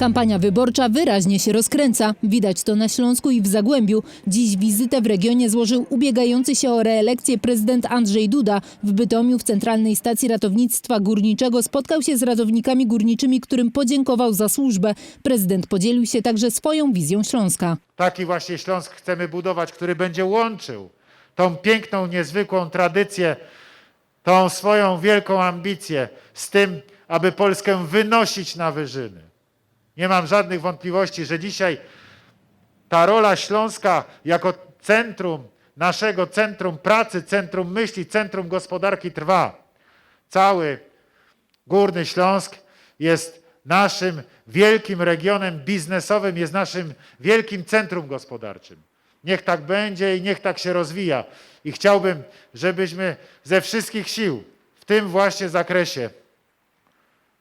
Kampania wyborcza wyraźnie się rozkręca. Widać to na Śląsku i w Zagłębiu. Dziś wizytę w regionie złożył ubiegający się o reelekcję prezydent Andrzej Duda. W Bytomiu w Centralnej Stacji Ratownictwa Górniczego spotkał się z ratownikami górniczymi, którym podziękował za służbę. Prezydent podzielił się także swoją wizją Śląska. Taki właśnie Śląsk chcemy budować, który będzie łączył tą piękną, niezwykłą tradycję, tą swoją wielką ambicję z tym, aby Polskę wynosić na wyżyny. Nie mam żadnych wątpliwości, że dzisiaj ta rola Śląska jako centrum naszego centrum pracy, centrum myśli, centrum gospodarki trwa. Cały Górny Śląsk jest naszym wielkim regionem biznesowym, jest naszym wielkim centrum gospodarczym. Niech tak będzie i niech tak się rozwija. I chciałbym, żebyśmy ze wszystkich sił w tym właśnie zakresie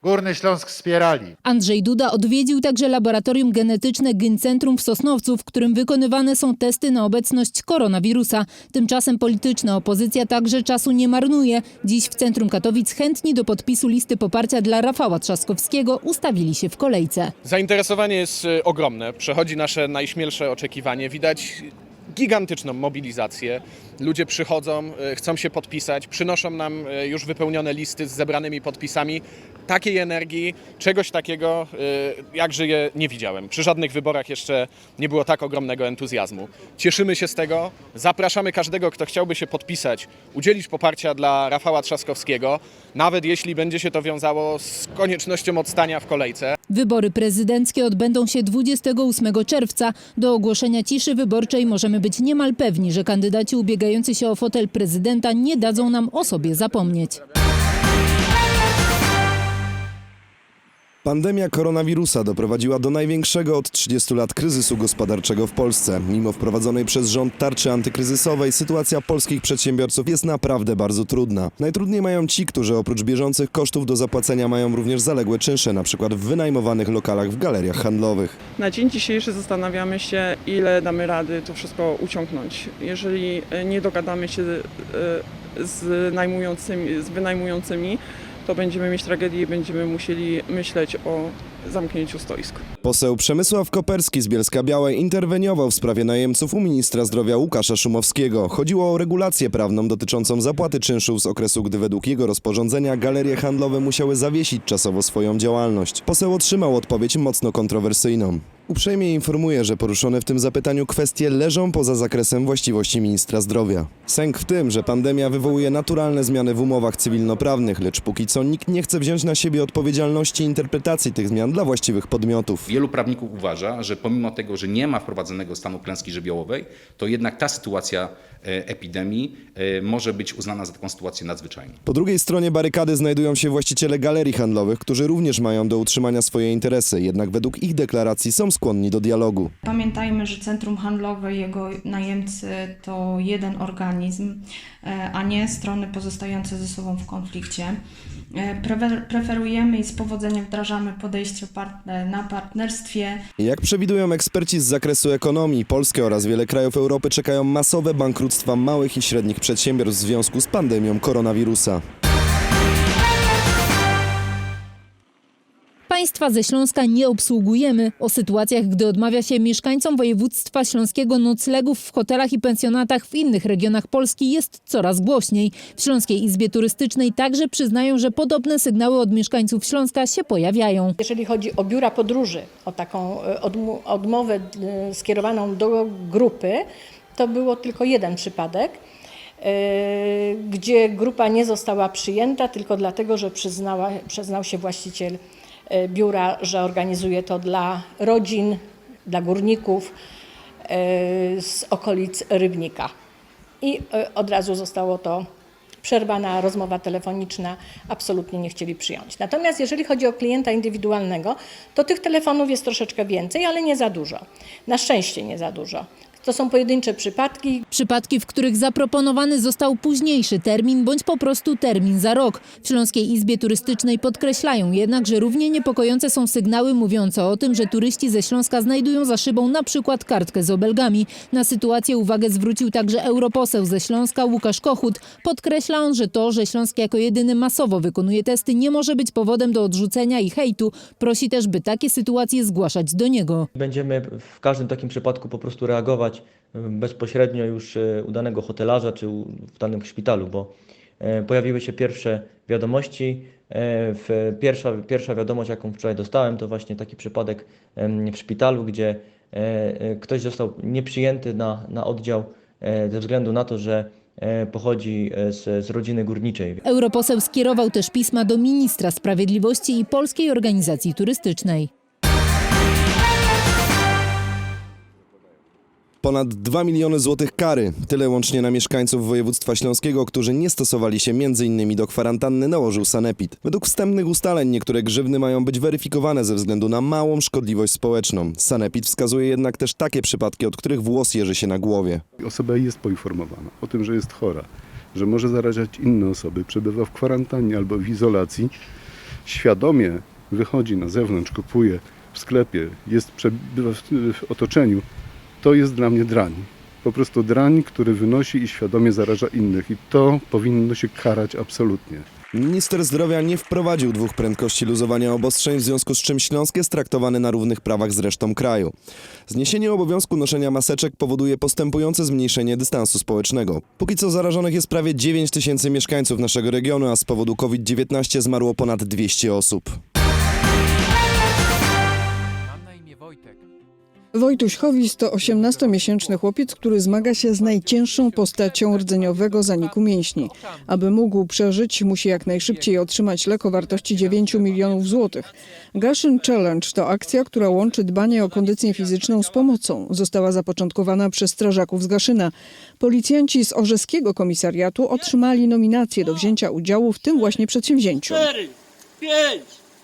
Górny Śląsk wspierali. Andrzej Duda odwiedził także laboratorium genetyczne Gyncentrum w Sosnowcu, w którym wykonywane są testy na obecność koronawirusa. Tymczasem polityczna opozycja także czasu nie marnuje. Dziś w centrum Katowic chętni do podpisu listy poparcia dla Rafała Trzaskowskiego ustawili się w kolejce. Zainteresowanie jest e, ogromne, przechodzi nasze najśmielsze oczekiwanie. Widać gigantyczną mobilizację. Ludzie przychodzą, e, chcą się podpisać, przynoszą nam e, już wypełnione listy z zebranymi podpisami. Takiej energii, czegoś takiego, e, jak żyję, nie widziałem. Przy żadnych wyborach jeszcze nie było tak ogromnego entuzjazmu. Cieszymy się z tego, zapraszamy każdego, kto chciałby się podpisać, udzielić poparcia dla Rafała Trzaskowskiego, nawet jeśli będzie się to wiązało z koniecznością odstania w kolejce. Wybory prezydenckie odbędą się 28 czerwca. Do ogłoszenia ciszy wyborczej możemy być niemal pewni, że kandydaci ubiegający się o fotel prezydenta nie dadzą nam o sobie zapomnieć. Pandemia koronawirusa doprowadziła do największego od 30 lat kryzysu gospodarczego w Polsce. Mimo wprowadzonej przez rząd tarczy antykryzysowej, sytuacja polskich przedsiębiorców jest naprawdę bardzo trudna. Najtrudniej mają ci, którzy oprócz bieżących kosztów do zapłacenia mają również zaległe czynsze, przykład w wynajmowanych lokalach w galeriach handlowych. Na dzień dzisiejszy zastanawiamy się, ile damy rady to wszystko uciągnąć. Jeżeli e, nie dogadamy się e, z, najmującymi, z wynajmującymi, to będziemy mieć tragedię i będziemy musieli myśleć o zamknięciu stoisk. Poseł Przemysław Koperski z Bielska Białej interweniował w sprawie najemców u ministra zdrowia Łukasza Szumowskiego. Chodziło o regulację prawną dotyczącą zapłaty czynszów z okresu, gdy według jego rozporządzenia galerie handlowe musiały zawiesić czasowo swoją działalność. Poseł otrzymał odpowiedź mocno kontrowersyjną. Uprzejmie informuję, że poruszone w tym zapytaniu kwestie leżą poza zakresem właściwości ministra zdrowia. Sęk w tym, że pandemia wywołuje naturalne zmiany w umowach cywilnoprawnych, lecz póki co nikt nie chce wziąć na siebie odpowiedzialności interpretacji tych zmian dla właściwych podmiotów. Wielu prawników uważa, że pomimo tego, że nie ma wprowadzonego stanu klęski żywiołowej, to jednak ta sytuacja e, epidemii e, może być uznana za taką sytuację nadzwyczajną. Po drugiej stronie barykady znajdują się właściciele galerii handlowych, którzy również mają do utrzymania swoje interesy, jednak według ich deklaracji są skłonni do dialogu. Pamiętajmy, że centrum handlowe i jego najemcy to jeden organizm, e, a nie strony pozostające ze sobą w konflikcie. E, prefer- Preferujemy i z powodzeniem wdrażamy podejście partner na partnerstwie. Jak przewidują eksperci z zakresu ekonomii, Polskę oraz wiele krajów Europy czekają masowe bankructwa małych i średnich przedsiębiorstw w związku z pandemią koronawirusa. Państwa ze Śląska nie obsługujemy. O sytuacjach, gdy odmawia się mieszkańcom województwa śląskiego noclegów w hotelach i pensjonatach w innych regionach Polski jest coraz głośniej. W Śląskiej Izbie Turystycznej także przyznają, że podobne sygnały od mieszkańców Śląska się pojawiają. Jeżeli chodzi o biura podróży, o taką e, odmowę e, skierowaną do grupy, to było tylko jeden przypadek, e, gdzie grupa nie została przyjęta tylko dlatego, że przyznała, przyznał się właściciel biura, że organizuje to dla rodzin, dla górników e, z okolic Rybnika. I e, od razu zostało to przerwana rozmowa telefoniczna, absolutnie nie chcieli przyjąć. Natomiast jeżeli chodzi o klienta indywidualnego, to tych telefonów jest troszeczkę więcej, ale nie za dużo. Na szczęście nie za dużo. To są pojedyncze przypadki, Przypadki, w których zaproponowany został późniejszy termin bądź po prostu termin za rok. W Śląskiej Izbie Turystycznej podkreślają jednak, że równie niepokojące są sygnały mówiące o tym, że turyści ze Śląska znajdują za szybą na przykład kartkę z obelgami. Na sytuację uwagę zwrócił także europoseł ze Śląska Łukasz Kochut. Podkreśla on, że to, że Śląsk jako jedyny masowo wykonuje testy nie może być powodem do odrzucenia i hejtu. Prosi też, by takie sytuacje zgłaszać do niego. Będziemy w każdym takim przypadku po prostu reagować y, bezpośrednio już y, u danego hotelarza czy w danym szpitalu, bo e, pojawiły się pierwsze wiadomości. E, Pierwsza, pierwsza wiadomość, jaką wczoraj dostałem, to właśnie taki przypadek w szpitalu, gdzie e, e, ktoś został nieprzyjęty na, na oddział e, ze względu na to, że e, pochodzi e, z, z rodziny górniczej. Europoseł skierował też pisma do ministra sprawiedliwości i Polskiej Organizacji Turystycznej. Ponad 2 miliony złotych kary. Tyle łącznie na mieszkańców województwa śląskiego, którzy nie stosowali się m.in. do kwarantanny nałożył Sanepid. Według wstępnych ustaleń niektóre grzywny mają być weryfikowane ze względu na małą szkodliwość społeczną. Sanepid wskazuje jednak też takie przypadki, od których włos jeży się na głowie. Osoba jest poinformowana o tym, że jest chora, że może zarażać inne osoby, przebywa w kwarantannie albo w izolacji, świadomie wychodzi na zewnątrz, kupuje w sklepie, jest, przebywa w, w otoczeniu, to jest dla mnie drań. Po prostu drań, który wynosi i świadomie zaraża innych i to powinno się karać absolutnie. Minister zdrowia nie wprowadził dwóch prędkości luzowania obostrzeń, w związku z czym Śląsk jest traktowany na równych prawach z resztą kraju. Zniesienie obowiązku noszenia maseczek powoduje postępujące zmniejszenie dystansu społecznego. Póki co zarażonych jest prawie 9 tysięcy mieszkańców naszego regionu, a z powodu COVID-19 zmarło ponad 200 osób. Wojtuś Chowis to 18-miesięczny chłopiec, który zmaga się z najcięższą postacią rdzeniowego zaniku mięśni. Aby mógł przeżyć, musi jak najszybciej otrzymać lek o wartości 9 milionów złotych. Gashyn Challenge to akcja, która łączy dbanie o kondycję fizyczną z pomocą. Została zapoczątkowana przez strażaków z Gaszyna. Policjanci z Orzeskiego Komisariatu otrzymali nominację do wzięcia udziału w tym właśnie przedsięwzięciu. pięć,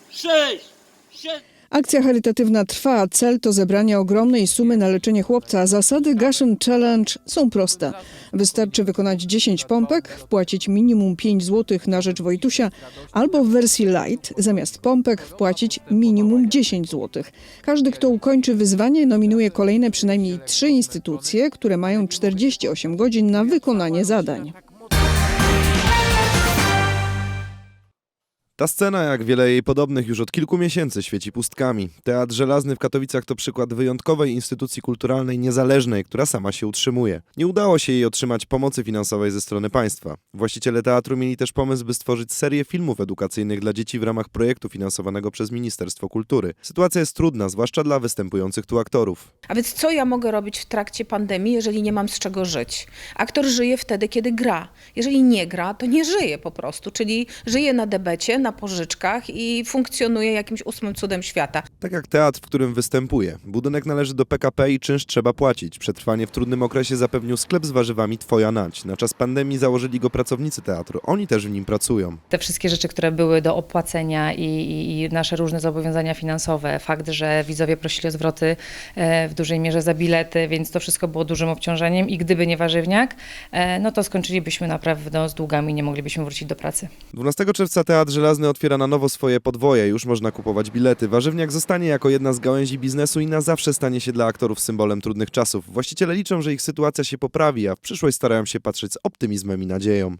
sześć, siedem. Akcja charytatywna trwa, a cel to zebranie ogromnej sumy na leczenie chłopca. Zasady Gashyn Challenge są proste. Wystarczy wykonać 10 pompek, wpłacić minimum 5 zł na rzecz Wojtusia, albo w wersji light zamiast pompek wpłacić minimum 10 zł. Każdy, kto ukończy wyzwanie, nominuje kolejne przynajmniej trzy instytucje, które mają 48 godzin na wykonanie zadań. Ta scena, jak wiele jej podobnych, już od kilku miesięcy świeci pustkami. Teatr Żelazny w Katowicach to przykład wyjątkowej instytucji kulturalnej niezależnej, która sama się utrzymuje. Nie udało się jej otrzymać pomocy finansowej ze strony państwa. Właściciele teatru mieli też pomysł, by stworzyć serię filmów edukacyjnych dla dzieci w ramach projektu finansowanego przez Ministerstwo Kultury. Sytuacja jest trudna, zwłaszcza dla występujących tu aktorów. A więc co ja mogę robić w trakcie pandemii, jeżeli nie mam z czego żyć? Aktor żyje wtedy, kiedy gra. Jeżeli nie gra, to nie żyje po prostu, czyli żyje na debecie, na pożyczkach i funkcjonuje jakimś ósmym cudem świata. Tak jak teatr, w którym występuje. Budynek należy do PKP i czynsz trzeba płacić. Przetrwanie w trudnym okresie zapewnił sklep z warzywami Twoja Nać. Na czas pandemii założyli go pracownicy teatru. Oni też w nim pracują. te wszystkie rzeczy, które były do opłacenia i, i, i nasze różne zobowiązania finansowe, fakt, że widzowie prosili o zwroty e, w dużej mierze za bilety, więc to wszystko było dużym obciążeniem i gdyby nie warzywniak, e, no to skończylibyśmy naprawdę z długami i nie moglibyśmy wrócić do pracy. 12 czerwca Teatr Żelazny otwiera na nowo swoje podwoje. Już można kupować bilety. Warzywniak zostanie jako jedna z gałęzi biznesu i na zawsze stanie się dla aktorów symbolem trudnych czasów. Właściciele liczą, że ich sytuacja się poprawi, a w przyszłość starają się patrzeć z optymizmem i nadzieją.